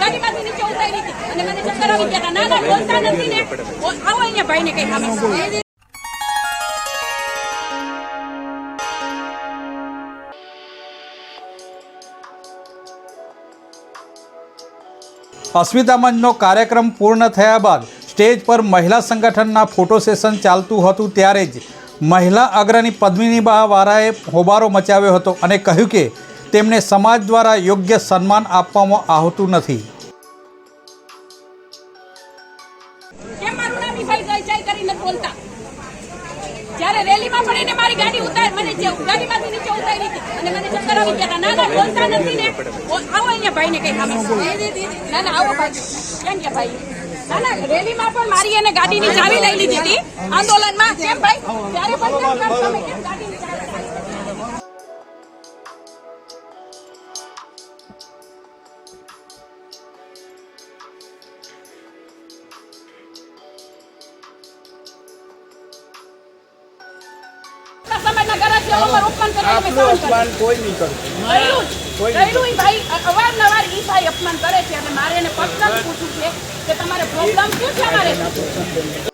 ગાડીમાંથી નીચે ઉતારી હતી અને મને ચક્કર આવી ગયા ના ના, બોલતા નથી ને. આવો અહીંયા ભાઈને કઈ સામે અસ્મિતામંચનો કાર્યક્રમ પૂર્ણ થયા બાદ સ્ટેજ પર મહિલા સંગઠનના ફોટો સેશન ચાલતું હતું ત્યારે જ મહિલા અગ્રણી પદ્મિનીબા વારાએ હોબારો મચાવ્યો હતો અને કહ્યું કે તેમને સમાજ દ્વારા યોગ્ય સન્માન આપવામાં આવતું નથી. જ્યારે લઈ લીધી હતી આંદોલનમાં. સમાજના ગરજ છે અપમાન કરે આ સહન કરો. કોઈ નહીં કર્યું કર્યું ઈ ભાઈ. અવારનવાર ઈ ભાઈ અપમાન કરે છે. અને મારે એને પર્સનલ પૂછ્યું છે કે તમારે પ્રોબ્લેમ શું છે અમારે?